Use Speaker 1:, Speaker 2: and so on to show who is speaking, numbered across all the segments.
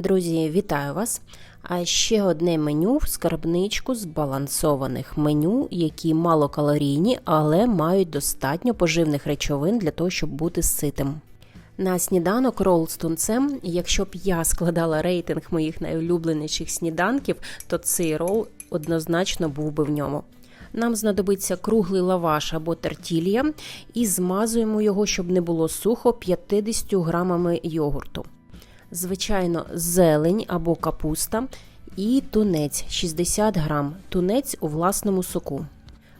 Speaker 1: Друзі, вітаю вас! А ще одне меню в скарбничку збалансованих меню, які малокалорійні, але мають достатньо поживних речовин для того, щоб бути ситим. На сніданок рол з тунцем, якщо б я складала рейтинг моїх найулюбленіших сніданків, то цей рол однозначно був би в ньому. Нам знадобиться круглий лаваш або тартілія, і змазуємо його, щоб не було сухо 50 грамами йогурту звичайно, зелень або капуста і тунець 60 грам. Тунець у власному соку.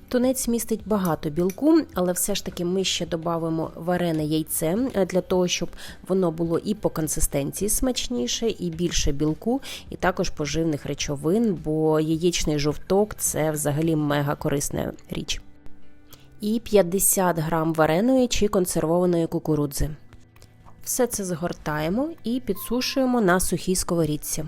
Speaker 1: Тунець містить багато білку, але все ж таки ми ще додамо варене яйце е, для того, щоб воно було і по консистенції смачніше, і більше білку, і також поживних речовин, бо яєчний жовток це взагалі мега корисна річ. І 50 грам вареної чи консервованої кукурудзи. Все це згортаємо і підсушуємо на сухій сковорідці.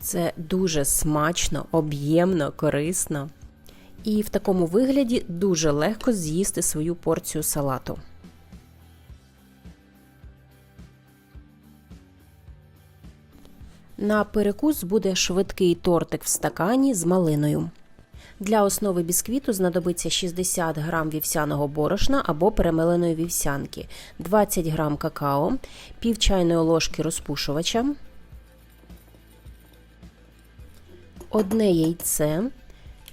Speaker 1: Це дуже смачно, об'ємно, корисно. І в такому вигляді дуже легко з'їсти свою порцію салату. На перекус буде швидкий тортик в стакані з малиною. Для основи бісквіту знадобиться 60 г вівсяного борошна або перемеленої вівсянки, 20 г какао, пів чайної ложки розпушувача, одне яйце,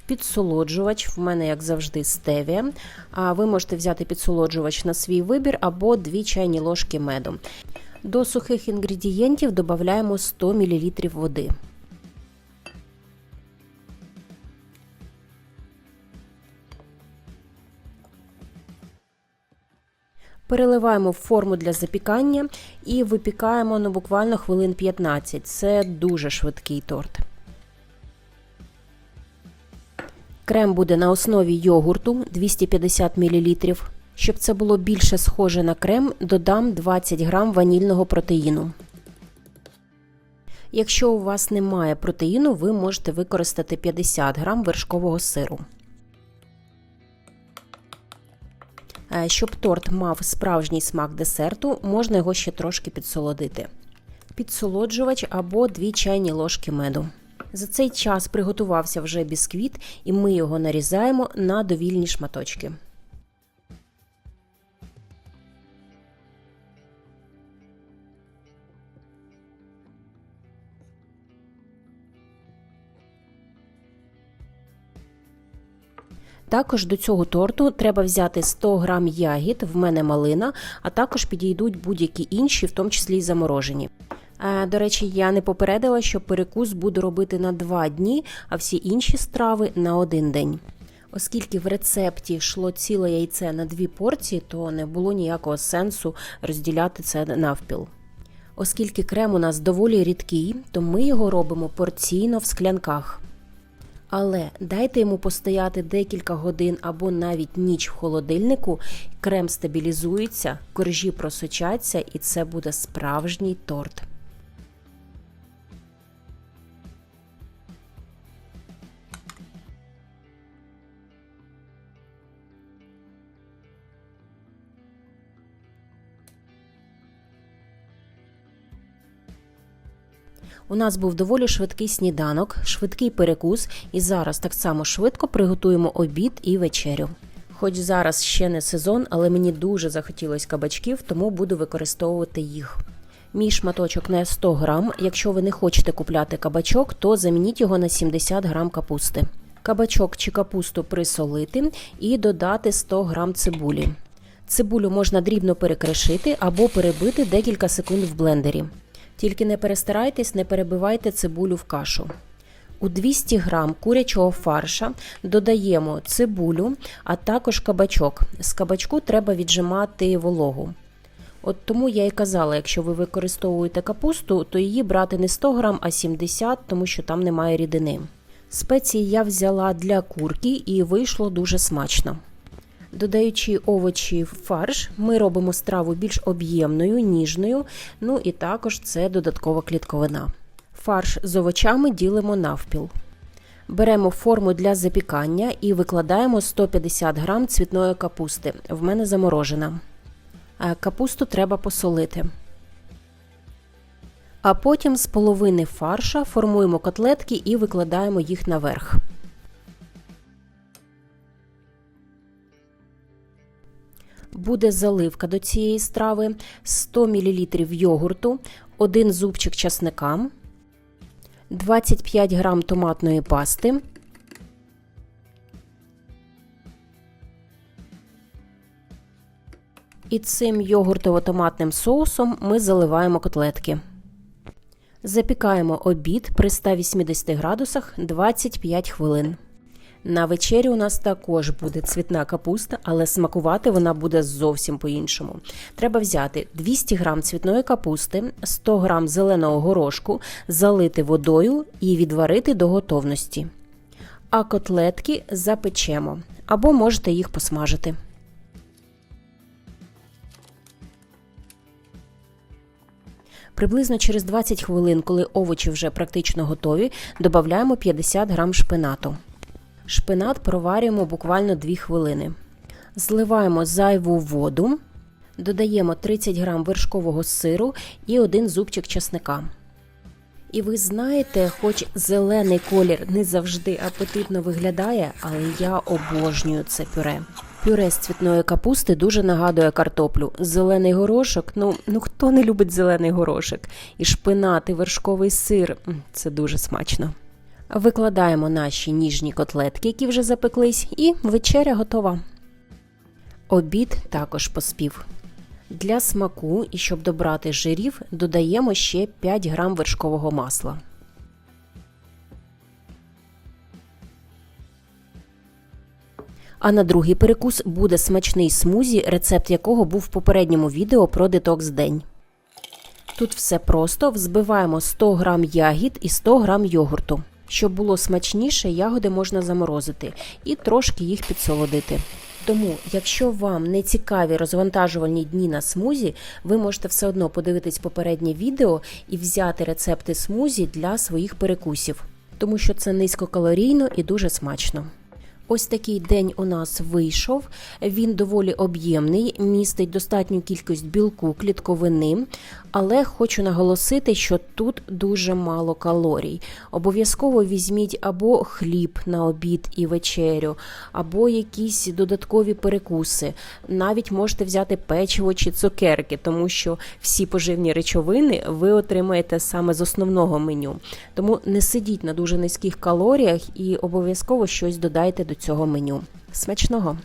Speaker 1: підсолоджувач, в мене, як завжди, стевія. А ви можете взяти підсолоджувач на свій вибір або 2 чайні ложки меду. До сухих інгредієнтів додаємо 100 мл води. Переливаємо в форму для запікання і випікаємо ну, буквально хвилин 15. Це дуже швидкий торт. Крем буде на основі йогурту 250 мл. Щоб це було більше схоже на крем, додам 20 г ванільного протеїну. Якщо у вас немає протеїну, ви можете використати 50 г вершкового сиру. Щоб торт мав справжній смак десерту, можна його ще трошки підсолодити. Підсолоджувач або 2 чайні ложки меду. За цей час приготувався вже бісквіт, і ми його нарізаємо на довільні шматочки. Також до цього торту треба взяти 100 грам ягід, в мене малина, а також підійдуть будь-які інші, в тому числі й заморожені. Е, до речі, я не попередила, що перекус буду робити на 2 дні, а всі інші страви на один день. Оскільки в рецепті йшло ціле яйце на дві порції, то не було ніякого сенсу розділяти це навпіл. Оскільки крем у нас доволі рідкий, то ми його робимо порційно в склянках. Але дайте йому постояти декілька годин або навіть ніч в холодильнику, крем стабілізується, коржі просочаться, і це буде справжній торт. У нас був доволі швидкий сніданок, швидкий перекус, і зараз так само швидко приготуємо обід і вечерю. Хоч зараз ще не сезон, але мені дуже захотілося кабачків, тому буду використовувати їх. Мій шматочок не 100 грам. Якщо ви не хочете купляти кабачок, то замініть його на 70 грам капусти. Кабачок чи капусту присолити і додати 100 грам цибулі. Цибулю можна дрібно перекришити або перебити декілька секунд в блендері. Тільки не перестарайтесь, не перебивайте цибулю в кашу. У 200 г курячого фарша додаємо цибулю, а також кабачок. З кабачку треба віджимати вологу. От тому я і казала, якщо ви використовуєте капусту, то її брати не 100 г, а 70 тому що там немає рідини. Спеції я взяла для курки і вийшло дуже смачно. Додаючи овочі в фарш, ми робимо страву більш об'ємною, ніжною, ну і також це додаткова клітковина. Фарш з овочами ділимо навпіл. Беремо форму для запікання і викладаємо 150 грам цвітної капусти. В мене заморожена. Е, Капусту треба посолити. А потім з половини фарша формуємо котлетки і викладаємо їх наверх. Буде заливка до цієї страви, 100 мл йогурту, 1 зубчик часника, 25 грам томатної пасти, і цим йогуртово-томатним соусом ми заливаємо котлетки. Запікаємо обід при 180 градусах 25 хвилин. На вечері у нас також буде цвітна капуста, але смакувати вона буде зовсім по-іншому. Треба взяти 200 г цвітної капусти, 100 г зеленого горошку, залити водою і відварити до готовності. А котлетки запечемо або можете їх посмажити. Приблизно через 20 хвилин, коли овочі вже практично готові, додаємо 50 г шпинату. Шпинат проварюємо буквально 2 хвилини. Зливаємо зайву воду, додаємо 30 г вершкового сиру і один зубчик чесника. І ви знаєте, хоч зелений колір не завжди апетитно виглядає, але я обожнюю це пюре. Пюре з цвітної капусти дуже нагадує картоплю. Зелений горошок, ну ну хто не любить зелений горошок? І шпинат, і вершковий сир це дуже смачно. Викладаємо наші ніжні котлетки, які вже запеклись, і вечеря готова. Обід також поспів. Для смаку і щоб добрати жирів, додаємо ще 5 грам вершкового масла. А на другий перекус буде смачний смузі, рецепт якого був в попередньому відео про детокс день. Тут все просто взбиваємо 100 г ягід і 100 г йогурту. Щоб було смачніше, ягоди можна заморозити і трошки їх підсолодити. Тому, якщо вам не цікаві розвантажувальні дні на смузі, ви можете все одно подивитись попереднє відео і взяти рецепти смузі для своїх перекусів, тому що це низькокалорійно і дуже смачно. Ось такий день у нас вийшов. Він доволі об'ємний, містить достатню кількість білку, клітковини, але хочу наголосити, що тут дуже мало калорій. Обов'язково візьміть або хліб на обід і вечерю, або якісь додаткові перекуси. Навіть можете взяти печиво чи цукерки, тому що всі поживні речовини ви отримаєте саме з основного меню. Тому не сидіть на дуже низьких калоріях і обов'язково щось додайте до цього меню. Смачного!